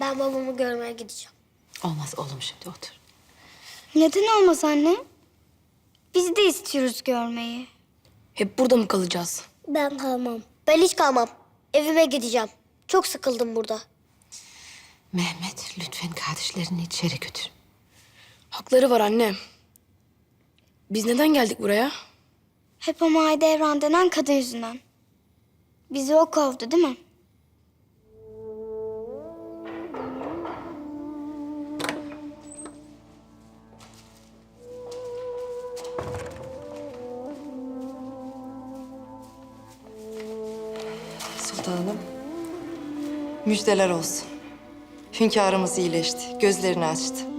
Ben babamı görmeye gideceğim. Olmaz oğlum şimdi otur. Neden olmaz anne? Biz de istiyoruz görmeyi. Hep burada mı kalacağız? Ben kalmam. Ben hiç kalmam. Evime gideceğim. Çok sıkıldım burada. Mehmet lütfen kardeşlerini içeri götür. Hakları var anne. Biz neden geldik buraya? Hep o Mahidevran denen kadın yüzünden. Bizi o kovdu değil mi? Sultanım. Müjdeler olsun. Hünkârımız iyileşti, gözlerini açtı.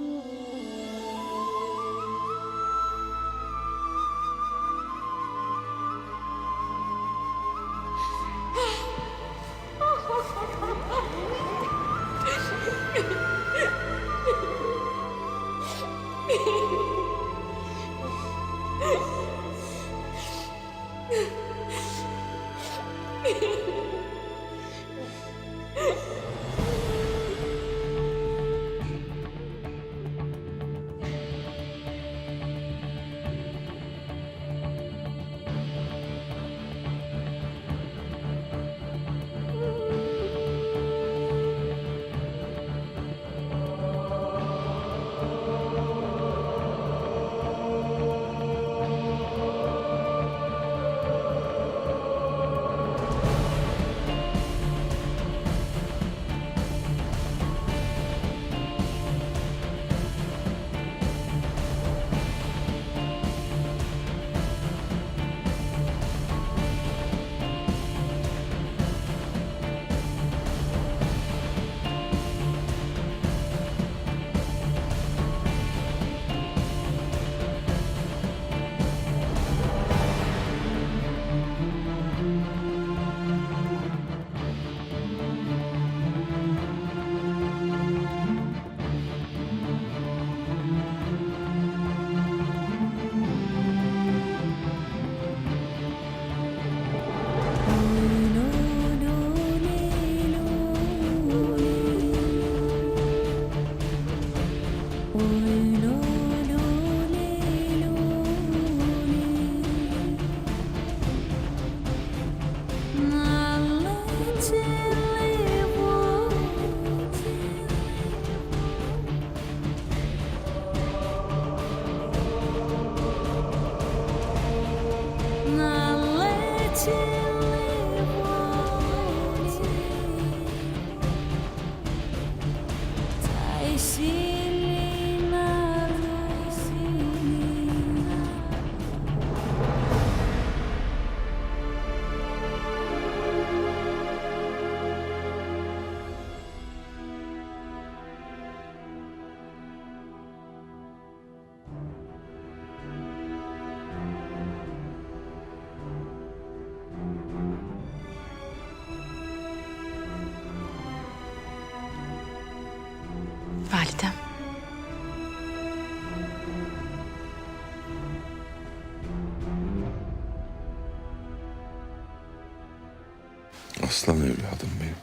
Evladım benim.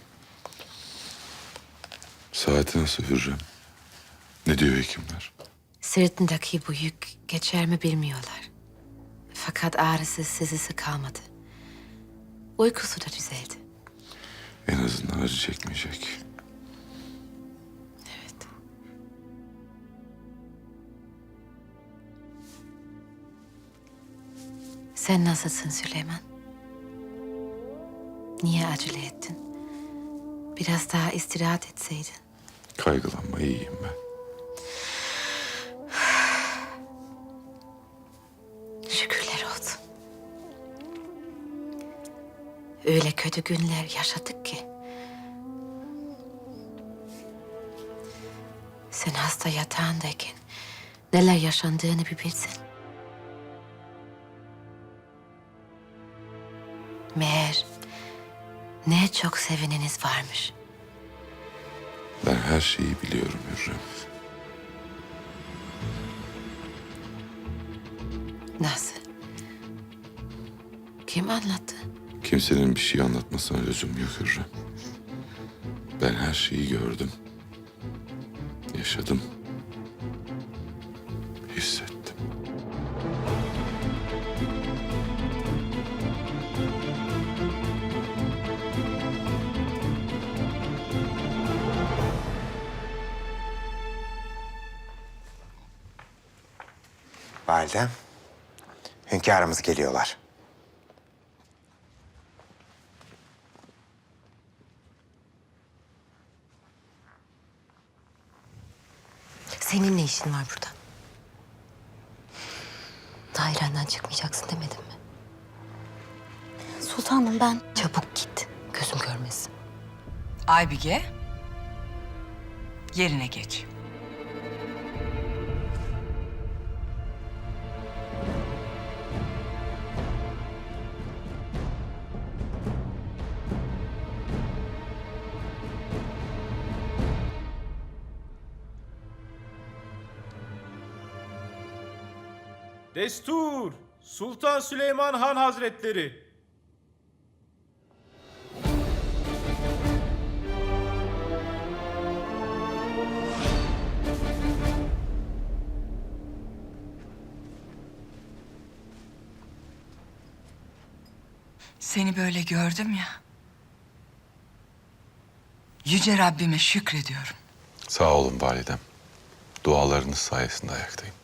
Saati nasıl Hürrem? Ne diyor hekimler? Sırtındaki bu yük geçer mi bilmiyorlar. Fakat ağrısı sızısı kalmadı. Uykusu da düzeldi. En azından acı çekmeyecek. Evet. Sen nasılsın Süleyman? Niye acele ettin? Biraz daha istirahat etseydin. Kaygılanma iyiyim ben. Şükürler olsun. Öyle kötü günler yaşadık ki. Sen hasta yatağındayken neler yaşandığını bir bilsin. Meğer ne çok seveniniz varmış. Ben her şeyi biliyorum Hürrem. Nasıl? Kim anlattı? Kimsenin bir şey anlatmasına lüzum yok Hürrem. Ben her şeyi gördüm. Yaşadım. Validem, hünkârımız geliyorlar. Senin ne işin var burada? Dairenden çıkmayacaksın demedim mi? Sultanım ben. Çabuk git. Gözüm görmesin. Aybige, yerine geç. Destur! Sultan Süleyman Han Hazretleri! Seni böyle gördüm ya. Yüce Rabbime şükrediyorum. Sağ olun validem. Dualarınız sayesinde ayaktayım.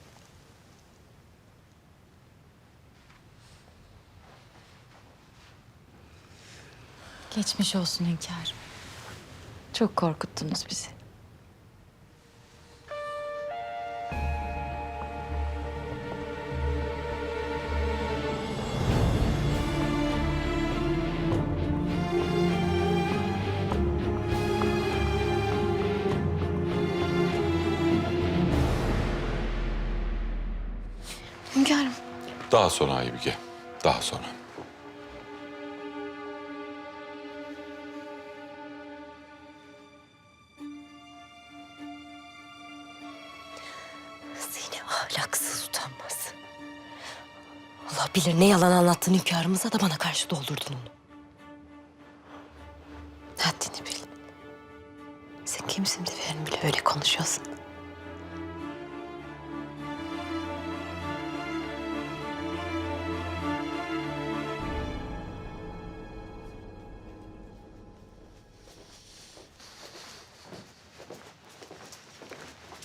Geçmiş olsun hünkârım. Çok korkuttunuz bizi. Hünkârım. Daha sonra Aybike. Daha sonra. Bilir ne yalan anlattın hünkârımıza da bana karşı doldurdun onu. Haddini bil. Sen kimsin de benim bile öyle konuşuyorsun.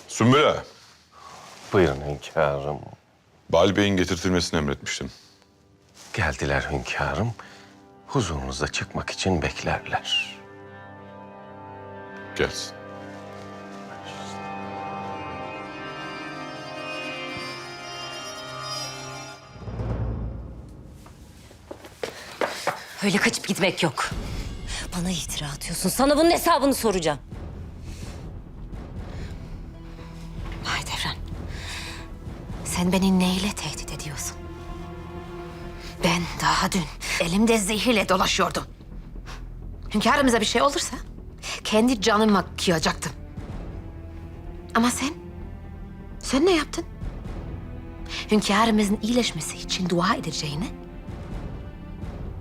Sümbüle. Buyurun hünkârım. Bal Bey'in getirtilmesini emretmiştim. Geldiler hünkârım. Huzurunuza çıkmak için beklerler. Gelsin. Öyle kaçıp gitmek yok. Bana iftira atıyorsun. Sana bunun hesabını soracağım. Mahidevran. Sen beni neyle tehdit daha dün elimde zehirle dolaşıyordum. Hünkârımıza bir şey olursa kendi canıma kıyacaktım. Ama sen, sen ne yaptın? Hünkârımızın iyileşmesi için dua edeceğine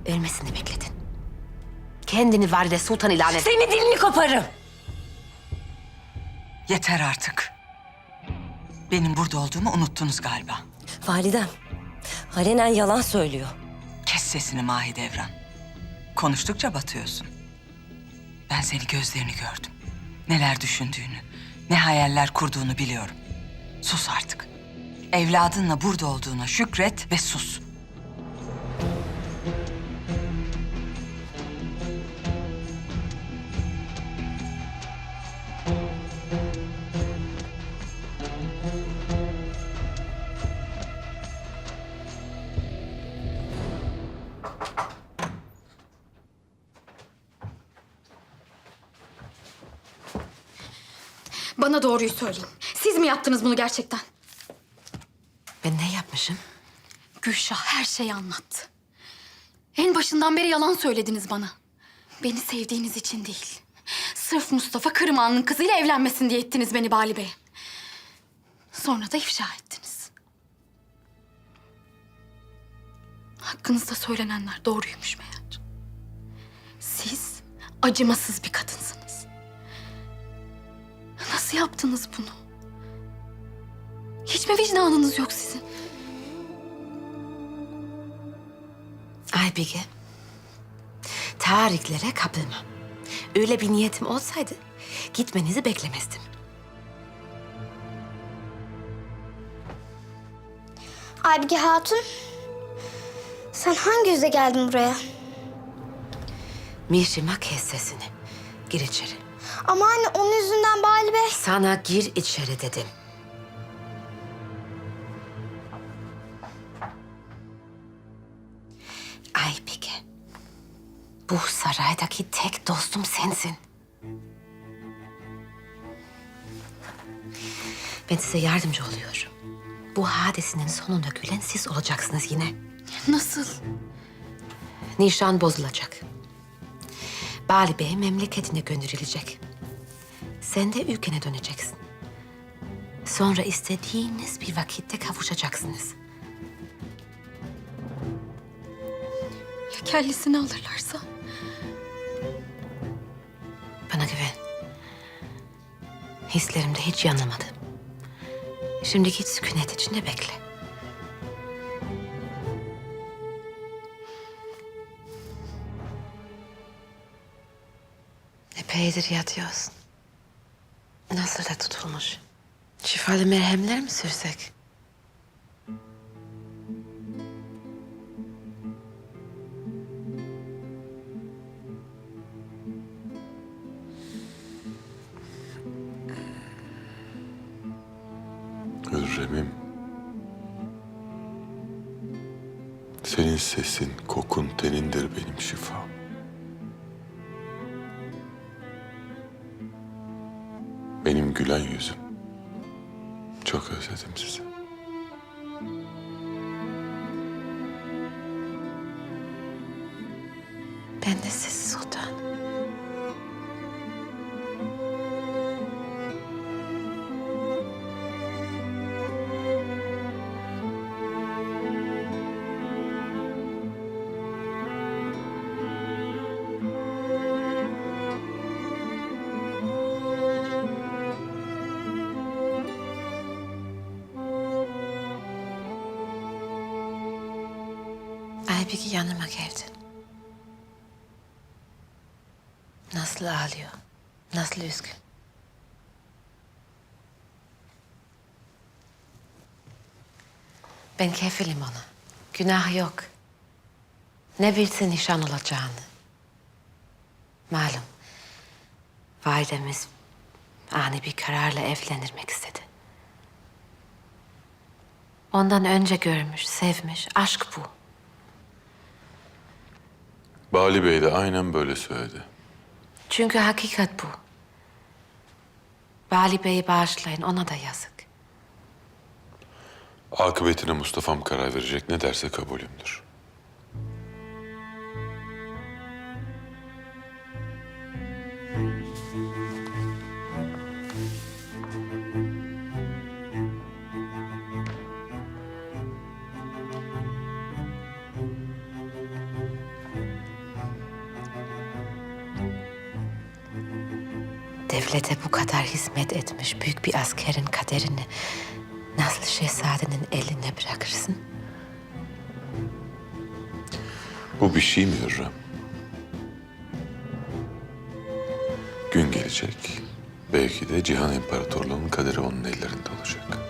ölmesini bekledin. Kendini valide sultan ilan et. Senin dilini koparım. Yeter artık. Benim burada olduğumu unuttunuz galiba. Validem, alenen yalan söylüyor. Kes sesini Mahidevran. Konuştukça batıyorsun. Ben seni gözlerini gördüm. Neler düşündüğünü, ne hayaller kurduğunu biliyorum. Sus artık. Evladınla burada olduğuna şükret ve sus. Bana doğruyu söyleyin. Siz mi yaptınız bunu gerçekten? Ben ne yapmışım? Gülşah her şeyi anlattı. En başından beri yalan söylediniz bana. Beni sevdiğiniz için değil. Sırf Mustafa Kırman'ın kızıyla evlenmesin diye ettiniz beni Bali Bey'e. Sonra da ifşa ettiniz. Hakkınızda söylenenler doğruymuş meğer. Siz acımasız bir kadınsınız. Nasıl yaptınız bunu? Hiç mi vicdanınız yok sizin? Aybige, tarihlere kapılma. Öyle bir niyetim olsaydı gitmenizi beklemezdim. Aybige Hatun, sen hangi yüzle geldin buraya? Mişima kes sesini. Gir içeri. Ama anne onun yüzünden Bali Bey... Sana gir içeri dedim. Aybige, bu saraydaki tek dostum sensin. Ben size yardımcı oluyorum. Bu hadisinin sonunda gülen siz olacaksınız yine. Nasıl? Nişan bozulacak. Bali Bey memleketine gönderilecek. Sen de ülkene döneceksin. Sonra istediğiniz bir vakitte kavuşacaksınız. Ya kellesini alırlarsa? Bana güven. Hislerimde hiç yanılmadı. Şimdi git sükunet içinde bekle. Epeydir yatıyorsun. Da tutulmuş. Şifalı merhemler mi sürsek? Hürrem'im. Senin sesin, kokun, tenindir benim şifam. Benim gülen yüzüm. Çok özledim sizi. Ben de siz Aybiki yanıma geldi. Nasıl ağlıyor? Nasıl üzgün? Ben kefilim ona. Günah yok. Ne bilsin nişan olacağını. Malum. Validemiz ani bir kararla evlendirmek istedi. Ondan önce görmüş, sevmiş. Aşk bu. Bali Bey de aynen böyle söyledi. Çünkü hakikat bu. Bali Bey'i bağışlayın, ona da yazık. Akıbetine Mustafa'm karar verecek ne derse kabulümdür. Devlete bu kadar hizmet etmiş büyük bir askerin kaderini nasıl şehzadenin eline bırakırsın? Bu bir şey mi Hürrem? Gün gelecek. Belki de Cihan İmparatorluğu'nun kaderi onun ellerinde olacak.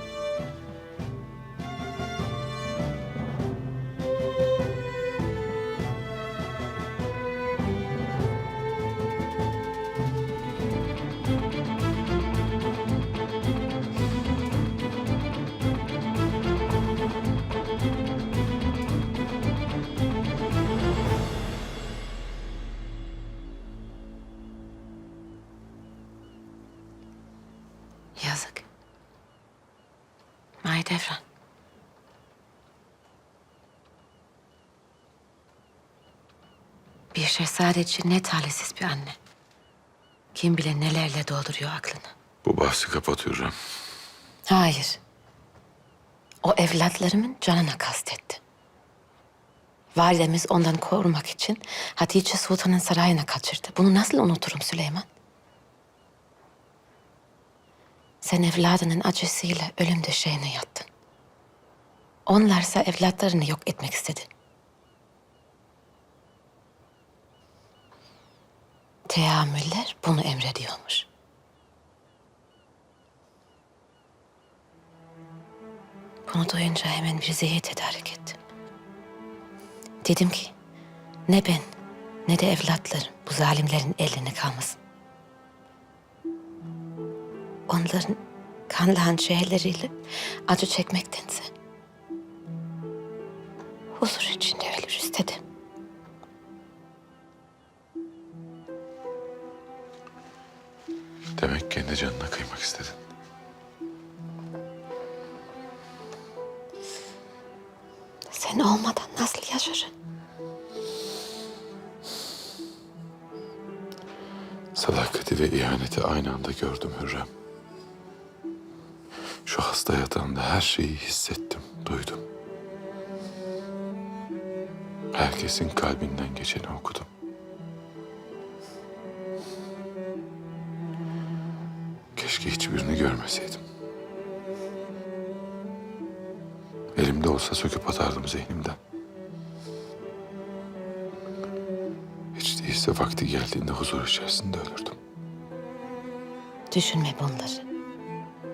Mahidevran. Bir şehzade için ne talihsiz bir anne. Kim bilir nelerle dolduruyor aklını. Bu bahsi kapat Hürrem. Hayır. O evlatlarımın canına kastetti. Validemiz ondan korumak için Hatice Sultan'ın sarayına kaçırdı. Bunu nasıl unuturum Süleyman? Sen evladının acısıyla ölüm döşeğine yattın. Onlarsa evlatlarını yok etmek istedi. Teamüller bunu emrediyormuş. Bunu duyunca hemen zehir tedarik ettim. Dedim ki ne ben ne de evlatlarım bu zalimlerin eline kalmasın. Onların kanlı hançerleriyle acı çekmektense huzur içinde ölür istedim. Demek kendi canına kıymak istedin. Sen olmadan nasıl yaşarım? Sadakati ve ihaneti aynı anda gördüm Hürrem. Şu hasta yatağında her şeyi hissettim, Herkesin kalbinden geçeni okudum. Keşke hiçbirini görmeseydim. Elimde olsa söküp atardım zihnimden. Hiç değilse vakti geldiğinde huzur içerisinde ölürdüm. Düşünme bunları.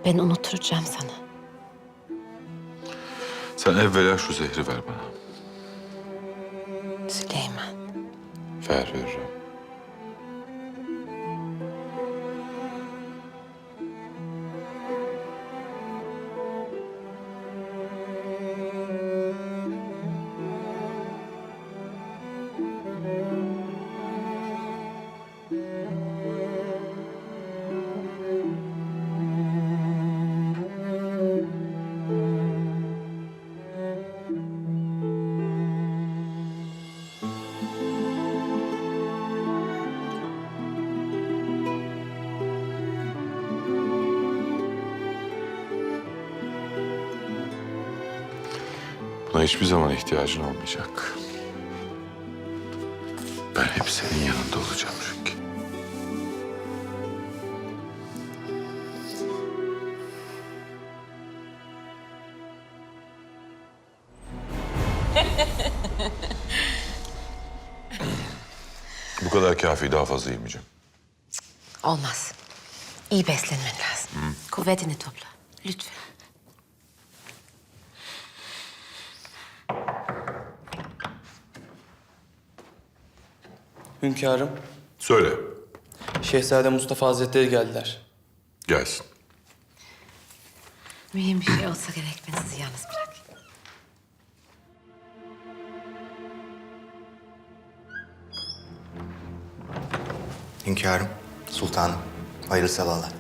Ben unutturacağım sana. Sen evvela şu zehri ver bana. Ver Hürrem. Hiçbir zaman ihtiyacın olmayacak. Ben hep senin yanında olacağım çünkü. Bu kadar kafi daha fazla yemeyeceğim. Olmaz. İyi beslenmen lazım. Kuvvetini topla. Lütfen. Hünkârım, Söyle, Şehzade Mustafa Hazretleri geldiler. gelsin. Mühim bir şey olsa gerek ben sizi yalnız bırakayım. Hünkârım, sultanım, hayırlı sabahlar.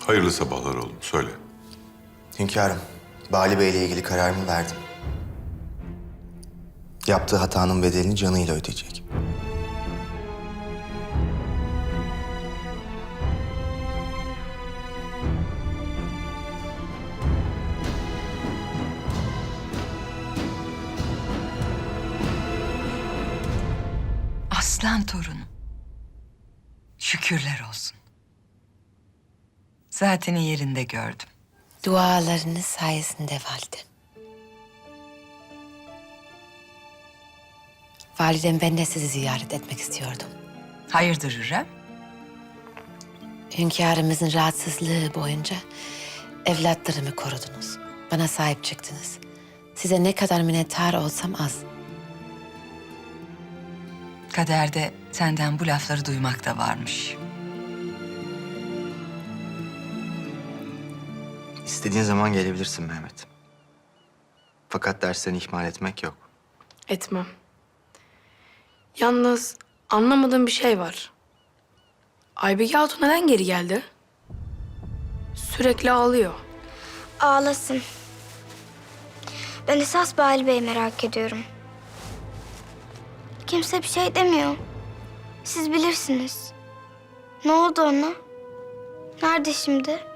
Hayırlı sabahlar oğlum, söyle. Hünkârım, Bali Bey ile ilgili kararımı verdim. Yaptığı hatanın bedelini canıyla ödeyecek. Zaten yerinde gördüm. Dualarınız sayesinde validem. Validem ben de sizi ziyaret etmek istiyordum. Hayırdır Hürrem? Hünkârımızın rahatsızlığı boyunca evlatlarımı korudunuz. Bana sahip çıktınız. Size ne kadar minnettar olsam az. Kaderde senden bu lafları duymak da varmış. İstediğin zaman gelebilirsin Mehmet. Fakat derslerini ihmal etmek yok. Etmem. Yalnız anlamadığım bir şey var. Aybege Hatun neden geri geldi? Sürekli ağlıyor. Ağlasın. Ben esas Bali Bey'i merak ediyorum. Kimse bir şey demiyor. Siz bilirsiniz. Ne oldu ona? Nerede şimdi?